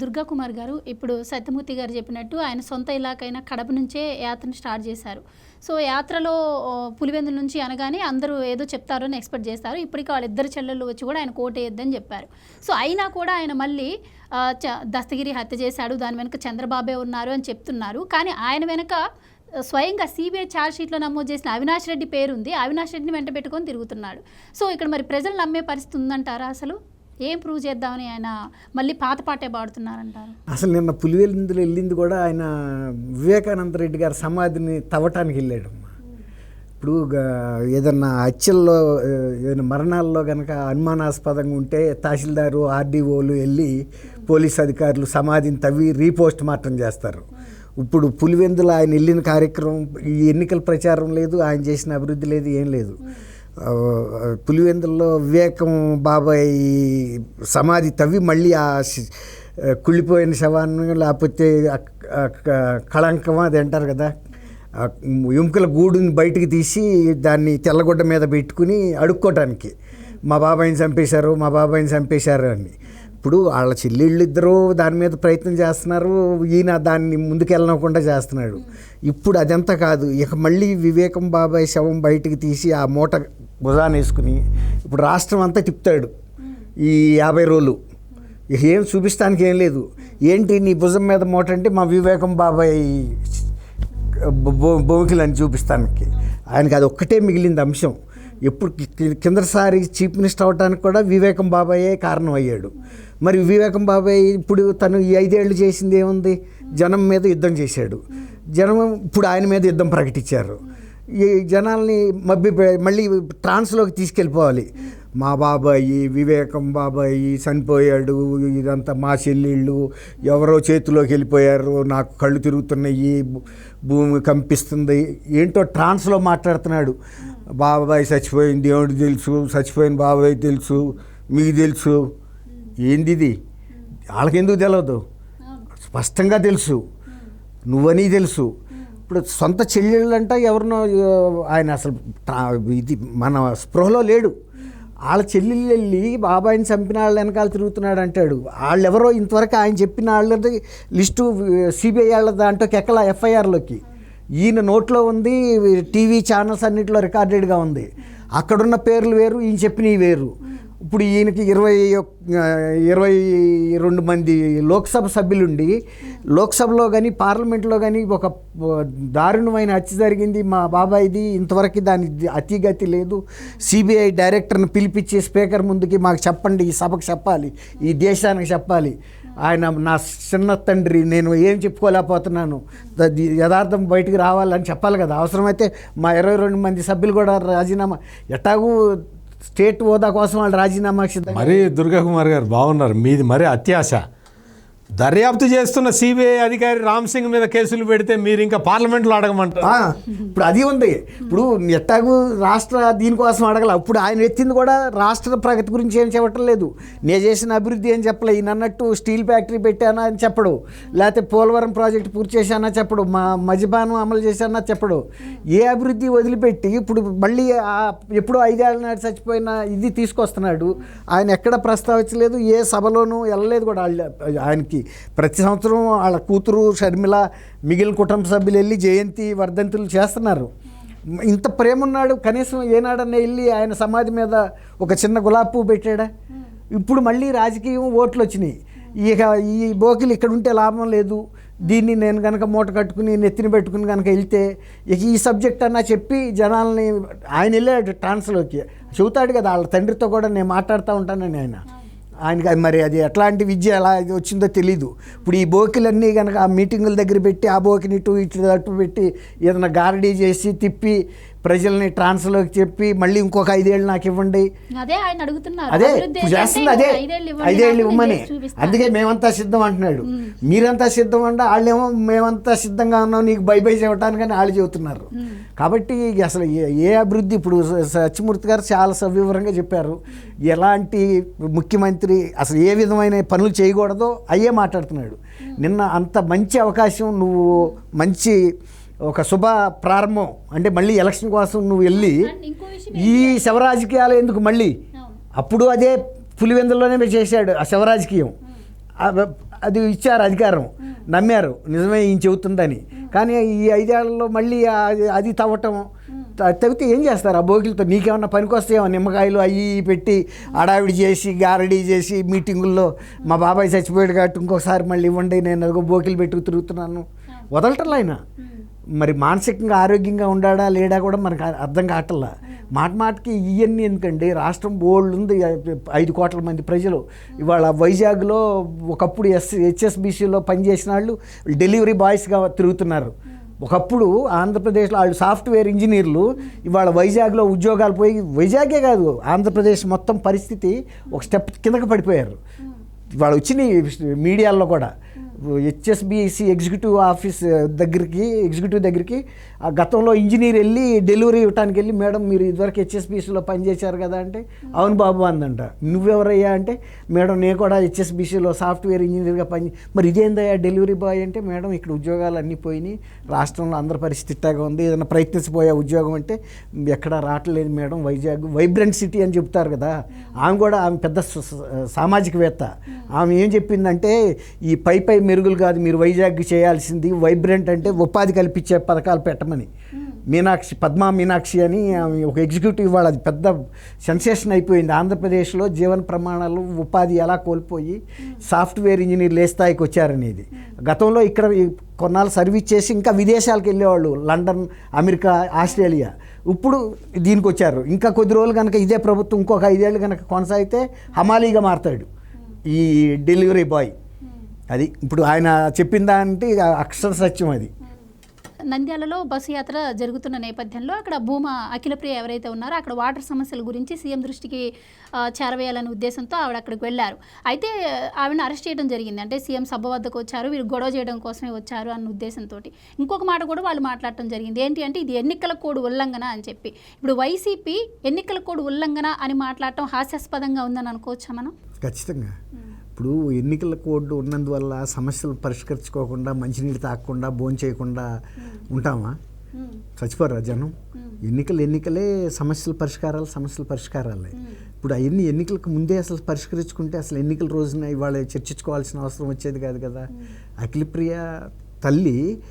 దుర్గా కుమార్ గారు ఇప్పుడు సత్యమూర్తి గారు చెప్పినట్టు ఆయన సొంత ఇలాకైన కడప నుంచే యాత్రను స్టార్ట్ చేశారు. సో యాత్రలో పులివెందుల నుంచి అనగానే అందరూ ఏదో చెప్తారు అని ఎక్స్పెక్ట్ చేస్తారు. ఇప్పటికీ వాళ్ళిద్దరు చెల్లెళ్ళు వచ్చి కూడా ఆయన కోటేయొద్దని చెప్పారు. సో అయినా కూడా ఆయన మళ్ళీ దస్తగిరి హత్య చేశాడు దాని వెనుక చంద్రబాబే ఉన్నారు అని చెప్తున్నారు. కానీ ఆయన వెనుక స్వయంగా సిబిఐ ఛార్జ్ షీట్లో నమోదు చేసిన అవినాష్ రెడ్డి పేరు ఉంది అవినాష్ రెడ్డిని వెంట పెట్టుకొని తిరుగుతున్నాడు. సో ఇక్కడ మరి ప్రజలు నమ్మే పరిస్థితి ఉందంటారా అసలు? ఏం ప్రూవ్ చేద్దామని ఆయన మళ్ళీ పాత పాటే పాడుతున్నారంటారు? అసలు నిన్న పులివెలిందులు వెళ్ళింది కూడా ఆయన వివేకానంద రెడ్డి గారి సమాధిని తవ్వటానికి వెళ్ళాడు ఇప్పుడు ఏదన్నా హత్యల్లో ఏదైనా మరణాల్లో కనుక అనుమానాస్పదంగా ఉంటే తహసీల్దారు ఆర్డీఓలు వెళ్ళి పోలీస్ అధికారులు సమాధిని తవ్వి రీపోస్ట్ మార్టం చేస్తారు. ఇప్పుడు పులివెందులు ఆయన వెళ్ళిన కార్యక్రమం ఈ ఎన్నికల ప్రచారం లేదు ఆయన చేసిన అభివృద్ధి లేదు ఏం లేదు. పులివెందుల్లో వివేకం బాబాయ్ సమాధి తవ్వి మళ్ళీ ఆ కుళ్ళిపోయిన శవాన్ని లేకపోతే కళంకం అది అంటారు కదా. ఎముకల గూడుని బయటికి తీసి దాన్ని తెల్లగుడ్డ మీద పెట్టుకుని అడుక్కోవటానికి మా బాబాయిని చంపేశారు మా బాబాయిని చంపేశారు అని. ఇప్పుడు వాళ్ళ చెల్లెళ్ళు ఇద్దరు దాని మీద ప్రయత్నం చేస్తున్నారు ఈయన దాన్ని ముందుకెళ్ళకుండా చేస్తున్నాడు. ఇప్పుడు అదంతా కాదు ఇక మళ్ళీ వివేకం బాబాయ్ శవం బయటికి తీసి ఆ మూట భుజాన్ని వేసుకుని ఇప్పుడు రాష్ట్రం అంతా తిప్పుతాడు. ఈ యాభై రోజులు. ఏం చూపిస్తానికి ఏం లేదు. ఏంటి నీ భుజం మీద మూట అంటే మా వివేకం బాబాయ్ భూమికలు అని చూపిస్తానికి. ఆయనకి అది ఒక్కటే మిగిలింది అంశం. ఎప్పుడు కిందసారి చీఫ్ మినిస్టర్ అవడానికి కూడా వివేకం బాబాయే కారణం అయ్యాడు. మరి వివేకం బాబాయ్ ఇప్పుడు తను ఈ ఐదేళ్ళు చేసింది ఏముంది? జనం మీద యుద్ధం చేశాడు. జనం ఇప్పుడు ఆయన మీద యుద్ధం ప్రకటించారు. ఈ జనాల్ని మబ్బి మళ్ళీ ట్రాన్స్లోకి తీసుకెళ్ళిపోవాలి. మా బాబాయి వివేకం బాబాయి చనిపోయాడు ఇదంతా మా చెల్లెళ్ళు ఎవరో చేతిలోకి వెళ్ళిపోయారు నాకు కళ్ళు తిరుగుతున్నాయి భూమి కంపిస్తుంది ఏంటో ట్రాన్స్లో మాట్లాడుతున్నాడు. బాబాయ్ చచ్చిపోయింది దేవుడికి తెలుసు చచ్చిపోయిన బాబాయ్ తెలుసు మీకు తెలుసు. ఏంది ఇది? వాళ్ళకెందుకు తెలియదు స్పష్టంగా తెలుసు. నువ్వని తెలుసు. ఇప్పుడు సొంత చెల్లెళ్ళంట ఎవరినో ఆయన అసలు ఇది మన స్పృహలో లేడు. వాళ్ళ చెల్లెళ్ళు వెళ్ళి బాబాయిని చంపిన వాళ్ళ వెనకాల తిరుగుతున్నాడు అంటాడు. వాళ్ళు ఎవరో ఇంతవరకు ఆయన చెప్పిన వాళ్ళది లిస్టు సిబిఐ వాళ్ళ దాంట్లోకి ఎక్కల ఎఫ్ఐఆర్లోకి. ఈయన నోట్లో ఉంది టీవీ ఛానల్స్ అన్నింటిలో రికార్డెడ్గా ఉంది. అక్కడున్న పేర్లు వేరు ఈయన చెప్పినవి వేరు. ఇప్పుడు ఈయనకి ఇరవై ఇరవై రెండు మంది లోక్సభ సభ్యులుండి లోక్సభలో కానీ పార్లమెంట్లో కానీ ఒక దారుణమైన హత్య జరిగింది. మా బాబాయిది ఇంతవరకు దాని అతిగతి లేదు. సిబిఐ డైరెక్టర్ని పిలిపించి స్పీకర్ ముందుకి మాకు చెప్పండి ఈ సభకు చెప్పాలి ఈ దేశానికి చెప్పాలి. ఆయన నా చిన్న తండ్రి నేను ఏం చెప్పుకోలేకపోతున్నాను. యథార్థం బయటికి రావాలని చెప్పాలి కదా. అవసరమైతే మా ఇరవై రెండు మంది సభ్యులు కూడా రాజీనామా ఎట్టాగూ స్టేట్ హోదా కోసం వాళ్ళు రాజీనామా మరి మరీ దుర్గాకుమార్ గారు బాగున్నారు. మీది మరీ అత్యాశ. దర్యాప్తు చేస్తున్న సిబిఐ అధికారి రామ్ సింగ్ మీద కేసులు పెడితే మీరు ఇంకా పార్లమెంట్లో అడగమంటారు. ఇప్పుడు అది ఉంది. ఇప్పుడు ఎట్టాగు రాష్ట్ర దీనికోసం అడగల. అప్పుడు ఆయన ఎత్తింది కూడా రాష్ట్ర ప్రగతి గురించి ఏం చెప్పటం లేదు. నేను చేసిన అభివృద్ధి ఏం చెప్పలే. ఈయన అన్నట్టు స్టీల్ ఫ్యాక్టరీ పెట్టానా అని చెప్పడు. లేకపోతే పోలవరం ప్రాజెక్ట్ పూర్తి చేశానా చెప్పడు. మా మద్యపానం అమలు చేశానా చెప్పడు. ఏ అభివృద్ధి వదిలిపెట్టి ఇప్పుడు మళ్ళీ ఎప్పుడో ఐదేళ్ళ నాటి చచ్చిపోయిన ఇది తీసుకొస్తున్నాడు. ఆయన ఎక్కడ ప్రస్తావించలేదు. ఏ సభలోనూ వెళ్ళలేదు కూడా వాళ్ళ ఆయనకి. ప్రతి సంవత్సరం వాళ్ళ కూతురు షర్మిల మిగిలిన కుటుంబ సభ్యులు వెళ్ళి జయంతి వర్ధంతులు చేస్తున్నారు. ఇంత ప్రేమ ఉన్నాడు కనీసం ఏనాడన్నా వెళ్ళి ఆయన సమాధి మీద ఒక చిన్న గులాబీ పువ్వు పెట్టాడా? ఇప్పుడు మళ్ళీ రాజకీయం ఓట్లు వచ్చినాయి. ఇక ఈ బోకిలు ఇక్కడ ఉంటే లాభం లేదు. దీన్ని నేను కనుక మూట కట్టుకుని నెత్తిని పెట్టుకుని కనుక వెళ్తే ఇక ఈ సబ్జెక్ట్ అన్నా చెప్పి జనాల్ని ఆయన వెళ్ళాడు ట్రాన్స్లోకి. చెబుతాడు కదా వాళ్ళ తండ్రితో కూడా నేను మాట్లాడుతూ ఉంటానని ఆయన. ఆయనకి అది మరి అది ఎట్లాంటి విద్య ఎలా వచ్చిందో తెలీదు. ఇప్పుడు ఈ బోకిలన్నీ కనుక ఆ మీటింగుల దగ్గర పెట్టి ఆ బోకిని ఇటు ఇటు అటు పెట్టి ఏదైనా గారడీ చేసి తిప్పి ప్రజల్ని ట్రాన్స్లోకి చెప్పి మళ్ళీ ఇంకొక ఐదేళ్ళు నాకు ఇవ్వండి. అదే ఆయన అడుగుతున్నారు. అదే చేస్తుంది అదే. ఐదేళ్ళు ఇవ్వమని. అందుకే మేమంతా సిద్ధం అంటున్నాడు. మీరంతా సిద్ధం అంటే వాళ్ళేమో మేమంతా సిద్ధంగా ఉన్నాం నీకు బై బై చెప్పడానికని వాళ్ళు చెబుతున్నారు. కాబట్టి అసలు ఏ అభివృద్ధి ఇప్పుడు సత్యమూర్తి గారు చాలా సవివరంగా చెప్పారు. ఎలాంటి ముఖ్యమంత్రి అసలు ఏ విధమైన పనులు చేయకూడదో అయ్యే మాట్లాడుతున్నాడు. నిన్న అంత మంచి అవకాశం నువ్వు మంచి ఒక శుభ ప్రారంభం. అంటే మళ్ళీ ఎలక్షన్ కోసం నువ్వు వెళ్ళి ఈ శవరాజకీయాలు ఎందుకు మళ్ళీ. అప్పుడు అదే పులివెందుల్లోనే మీరు చేశాడు ఆ శవరాజకీయం. అది ఇచ్చారు అధికారం. నమ్మారు. నిజమే ఈయన చెబుతుందని. కానీ ఈ ఐదేళ్ళలో మళ్ళీ అది తవ్వటం. త- తవ్వితే ఏం చేస్తారు? ఆ బోగిలతో నీకేమన్నా పనికొస్తాయేమో? నిమ్మకాయలు అవి పెట్టి అడావిడి చేసి గారడీ చేసి మీటింగుల్లో మా బాబాయ్ చచ్చిపోయాడు కాబట్టి ఇంకొకసారి మళ్ళీ ఇవ్వండి నేను అదిగో బోకిలు పెట్టుకు తిరుగుతున్నాను. వదలటం ఆయన మరి మానసికంగా ఆరోగ్యంగా ఉండాడా లేడా కూడా మనకు అర్థం కావట్లా. మాట మాటకి ఇవన్నీ ఎందుకండి? రాష్ట్రం బోల్డ్ ఉంది. ఐదు కోట్ల మంది ప్రజలు. ఇవాళ వైజాగ్లో ఒకప్పుడు ఎస్ హెచ్ఎస్బిసిలో పనిచేసిన వాళ్ళు డెలివరీ బాయ్స్గా తిరుగుతున్నారు. ఒకప్పుడు ఆంధ్రప్రదేశ్లో వాళ్ళు సాఫ్ట్వేర్ ఇంజనీర్లు. ఇవాళ వైజాగ్లో ఉద్యోగాలు పోయి వైజాగే కాదు ఆంధ్రప్రదేశ్ మొత్తం పరిస్థితి ఒక స్టెప్ కిందకి పడిపోయారు. ఇవాళ వచ్చినాయి మీడియాల్లో కూడా. హెచ్ఎస్బిసి ఎగ్జిక్యూటివ్ ఆఫీస్ దగ్గరికి ఎగ్జిక్యూటివ్ దగ్గరికి ఆ గతంలో ఇంజనీర్ వెళ్ళి డెలివరీ ఇవ్వడానికి వెళ్ళి మేడం మీరు ఇదివరకు హెచ్ఎస్బిసిలో పనిచేశారు కదా అంటే అవును బాబు అందంట. నువ్వెవరయ్యా అంటే మేడం నేను కూడా హెచ్ఎస్బిసిలో సాఫ్ట్వేర్ ఇంజనీర్గా పని మరి ఇదేందయ్యా డెలివరీ బాయ్ అంటే మేడం ఇక్కడ ఉద్యోగాలు అన్నీ పోయినాయి. రాష్ట్రంలో అందరి పరిస్థితి ఇట్టాగా ఉంది. ఏదైనా ప్రయత్నించిపోయే ఉద్యోగం అంటే ఎక్కడా రావట్లేదు మేడం. వైజాగ్ వైబ్రెంట్ సిటీ అని చెప్తారు కదా. ఆమె కూడా ఆమె పెద్ద సామాజికవేత్త. ఆమె ఏం చెప్పిందంటే ఈ పై పై మెరుగులు కాదు మీరు వైజాగ్ చేయాల్సింది వైబ్రెంట్ అంటే ఉపాధి కల్పించే పథకాలు పెట్టమని. మీనాక్షి పద్మా మీనాక్షి అని ఆమె ఒక ఎగ్జిక్యూటివ్ వాళ్ళు అది పెద్ద సెన్సేషన్ అయిపోయింది. ఆంధ్రప్రదేశ్లో జీవన ప్రమాణాలు ఉపాధి ఎలా కోల్పోయి సాఫ్ట్వేర్ ఇంజనీర్లు ఏ స్థాయికి వచ్చారనేది. గతంలో ఇక్కడ కొన్నాళ్ళు సర్వీస్ చేసి ఇంకా విదేశాలకు వెళ్ళేవాళ్ళు లండన్ అమెరికా ఆస్ట్రేలియా. ఇప్పుడు దీనికి వచ్చారు. ఇంకా కొద్ది రోజులు కనుక ఇదే ప్రభుత్వం ఇంకొక ఐదేళ్ళు కనుక కొనసాగితే హమాలీగా మారతాడు ఈ డెలివరీ బాయ్. అది ఇప్పుడు ఆయన చెప్పిన దాంటే అక్షర సత్యం అది. నంద్యాలలో బస్సు యాత్ర జరుగుతున్న నేపథ్యంలో అక్కడ భూమా అఖిలప్రియ ఎవరైతే ఉన్నారో అక్కడ వాటర్ సమస్యల గురించి సీఎం దృష్టికి చేరవేయాలనే ఉద్దేశంతో ఆవిడ అక్కడికి వెళ్ళారు. అయితే ఆవిడని అరెస్ట్ చేయడం జరిగింది. అంటే సీఎం సభ వద్దకు వచ్చారు వీరు గొడవ చేయడం కోసమే వచ్చారు అన్న ఉద్దేశంతో ఇంకొక మాట కూడా వాళ్ళు మాట్లాడటం జరిగింది. ఏంటి అంటే ఇది ఎన్నికల కోడ్ ఉల్లంఘన అని చెప్పి. ఇప్పుడు వైసీపీ ఎన్నికల కోడ్ ఉల్లంఘన అని మాట్లాడటం హాస్యాస్పదంగా ఉందని అనుకోవచ్చా మనం? ఖచ్చితంగా. ఇప్పుడు ఎన్నికల కోడ్ ఉన్నందువల్ల సమస్యలు పరిష్కరించుకోకుండా మంచినీళ్ళు తాగకుండా భోజనం చేయకుండా ఉంటామా? చచ్చిపోరా జనం? ఎన్నికలు ఎన్నికలే సమస్యల పరిష్కారాలు సమస్యల పరిష్కారాలే. ఇప్పుడు అవన్నీ ఎన్నికలకు ముందే అసలు పరిష్కరించుకుంటే అసలు ఎన్నికల రోజున ఇవాళ చర్చించుకోవాల్సిన అవసరం వచ్చేది కాదు కదా. అఖిలప్రియ తల్లి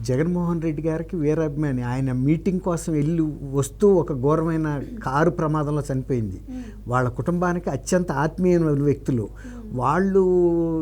జగన్మోహన్ రెడ్డి గారికి వీరాభిమాని ఆయన మీటింగ్ కోసం వెళ్ళి వస్తూ ఒక ఘోరమైన కారు ప్రమాదంలో చనిపోయింది. వాళ్ళ కుటుంబానికి అత్యంత ఆత్మీయమైన వ్యక్తులు. వాళ్ళు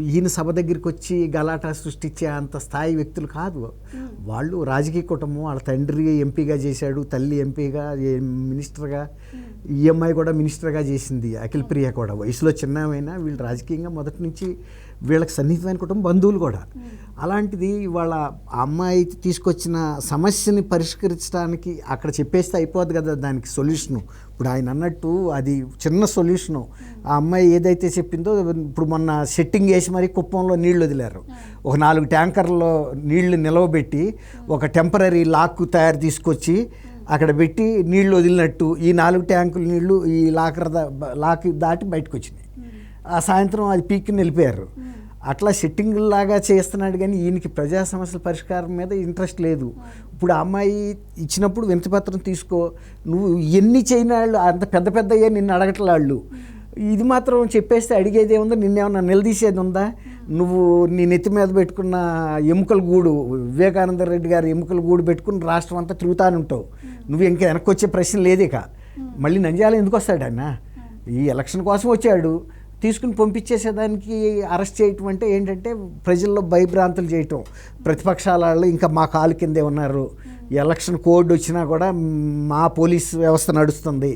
ఈయన సభ దగ్గరికి వచ్చి గలాటా సృష్టించే అంత స్థాయి వ్యక్తులు కాదు. వాళ్ళు రాజకీయ కుటుంబం వాళ్ళ తండ్రి ఎంపీగా చేశాడు తల్లి ఎంపీగా మినిస్టర్గా ఈ అమ్మాయి కూడా మినిస్టర్గా చేసింది అఖిల్ ప్రియ కూడా. వయసులో చిన్నమైనా వీళ్ళు రాజకీయంగా మొదటి నుంచి వీళ్ళకి సన్నిహితమైన కుటుంబం బంధువులు కూడా. అలాంటిది వాళ్ళ ఆ అమ్మాయి తీసుకొచ్చిన సమస్యని పరిష్కరించడానికి అక్కడ చెప్పేస్తే అయిపోద్ది కదా దానికి సొల్యూషను. ఇప్పుడు ఆయన అన్నట్టు అది చిన్న సొల్యూషను. ఆ అమ్మాయి ఏదైతే చెప్పిందో ఇప్పుడు మొన్న సెట్టింగ్ వేసి మరీ కుప్పంలో నీళ్ళు వదిలారు. ఒక నాలుగు ట్యాంకర్లో నీళ్ళు నిలవబెట్టి ఒక టెంపరీ లాక్ తయారు తీసుకొచ్చి అక్కడ పెట్టి నీళ్ళు వదిలినట్టు ఈ నాలుగు ట్యాంకుల నీళ్ళు ఈ లాకర్ దా- లాక్ దాటి బయటకు వచ్చినాయి. ఆ సాయంత్రం అది పీక్కి వెళ్ళిపోయారు అట్లా సిట్టింగ్ లాగా చేస్తున్నాడు కానీ ఈయనకి ప్రజా సమస్యల పరిష్కారం మీద ఇంట్రెస్ట్ లేదు. ఇప్పుడు ఆ అమ్మాయి ఇచ్చినప్పుడు వినతిపత్రం తీసుకో. నువ్వు ఎన్ని చేయని వాళ్ళు అంత పెద్ద పెద్ద అయ్యా నిన్ను అడగట్లాళ్ళు ఇది మాత్రం చెప్పేస్తే అడిగేది ఏముందో? నిన్నేమన్నా నిలదీసేది ఉందా? నువ్వు నీ నెత్తి మీద పెట్టుకున్న ఎముకల గూడు వివేకానంద రెడ్డి గారు ఎముకల గూడు పెట్టుకుని రాష్ట్రం అంతా తిరుగుతాను ఉంటావు. నువ్వు ఇంకా వెనక్కి వచ్చే ప్రశ్న లేదిక. మళ్ళీ నంజాల ఎందుకు వస్తాడు ఆయన? ఈ ఎలక్షన్ కోసం వచ్చాడు. తీసుకుని పంపించేసేదానికి అరెస్ట్ చేయటం అంటే ఏంటంటే ప్రజల్లో భయభ్రాంతులు చేయటం. ప్రతిపక్షాల వాళ్ళు ఇంకా మా కాలు కిందే ఉన్నారు. ఎలక్షన్ కోడ్ వచ్చినా కూడా మా పోలీస్ వ్యవస్థ నడుస్తుంది.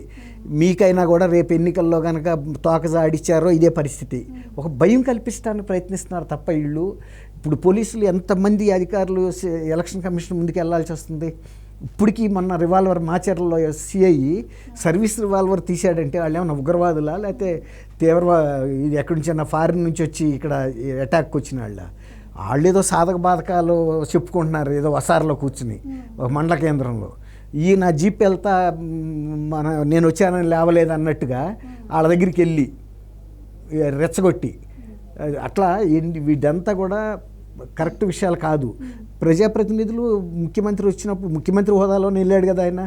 మీకైనా కూడా రేపు ఎన్నికల్లో కనుక తోకజాడిచ్చారో ఇదే పరిస్థితి. ఒక భయం కల్పిస్తానని ప్రయత్నిస్తున్నారు తప్ప వీళ్ళు ఇప్పుడు పోలీసులు ఎంతమంది అధికారులు ఎలక్షన్ కమిషన్ ముందుకు వెళ్ళాల్సి వస్తుంది? ఇప్పటికీ మొన్న రివాల్వర్ మాచర్లలో సిఐ సర్వీస్ రివాల్వర్ తీశాడంటే వాళ్ళు ఏమైనా ఉగ్రవాదులా? లేకపోతే తీవ్రవా ఇది ఎక్కడి నుంచి ఫారిన్ నుంచి వచ్చి ఇక్కడ అటాక్ వచ్చిన వాళ్ళ? వాళ్ళు ఏదో సాధక బాధకాలు చెప్పుకుంటున్నారు ఏదో వసారులో కూర్చుని ఒక మండల కేంద్రంలో. ఈయన జీప్ వెళ్తా మన నేను వచ్చానని లేవలేదు అన్నట్టుగా వాళ్ళ దగ్గరికి వెళ్ళి రెచ్చగొట్టి అట్లా వీడంతా వీటంతా కూడా కరెక్ట్ విషయాలు కాదు. ప్రజాప్రతినిధులు ముఖ్యమంత్రి వచ్చినప్పుడు ముఖ్యమంత్రి హోదాలోనే వెళ్ళాడు కదా ఆయన.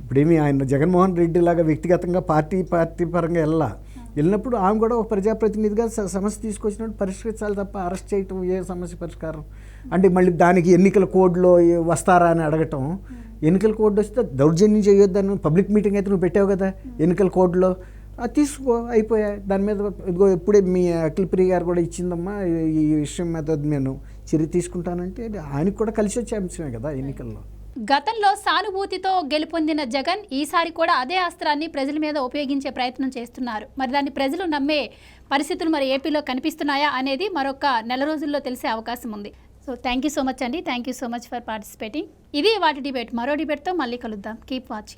ఇప్పుడేమి ఆయన జగన్మోహన్ రెడ్డి లాగా వ్యక్తిగతంగా పార్టీ పార్టీ పరంగా వెళ్ళా వెళ్ళినప్పుడు ఆమె కూడా ఒక ప్రజాప్రతినిధిగా సమస్య తీసుకొచ్చినప్పుడు పరిష్కరించాలి తప్ప అరెస్ట్ చేయటం ఏ సమస్య పరిష్కారం? అంటే మళ్ళీ దానికి ఎన్నికల కోడ్లో వస్తారా అని అడగటం. ఎన్నికల కోడ్ వస్తే దౌర్జన్యం చేయొద్దని పబ్లిక్ మీటింగ్ అయితే నువ్వు పెట్టావు కదా ఎన్నికల కోడ్లో. అది తీసుకో అయిపోయా. దాని మీద ఇదిగో ఇప్పుడే మీ అఖిల్ ప్రియ గారు కూడా ఇచ్చిందమ్మా ఈ- విషయం మీద నేను చర్య తీసుకుంటానంటే ఆయనకు కూడా కలిసి వచ్చే అంశమే కదా ఎన్నికల్లో. గతంలో సానుభూతితో గెలుపొందిన జగన్ ఈసారి కూడా అదే అస్త్రాన్ని ప్రజల మీద ఉపయోగించే ప్రయత్నం చేస్తున్నారు. మరి దాన్ని ప్రజలు నమ్మే పరిస్థితులు మరి ఏపీలో కనిపిస్తున్నాయా అనేది మరొక నెల రోజుల్లో తెలిసే అవకాశం ఉంది. So thank you so much అండి. Thank you so much for participating ఇది వాటి డిబేట్. మరో డిబేట్తో మళ్ళీ కలుద్దాం. Keep watching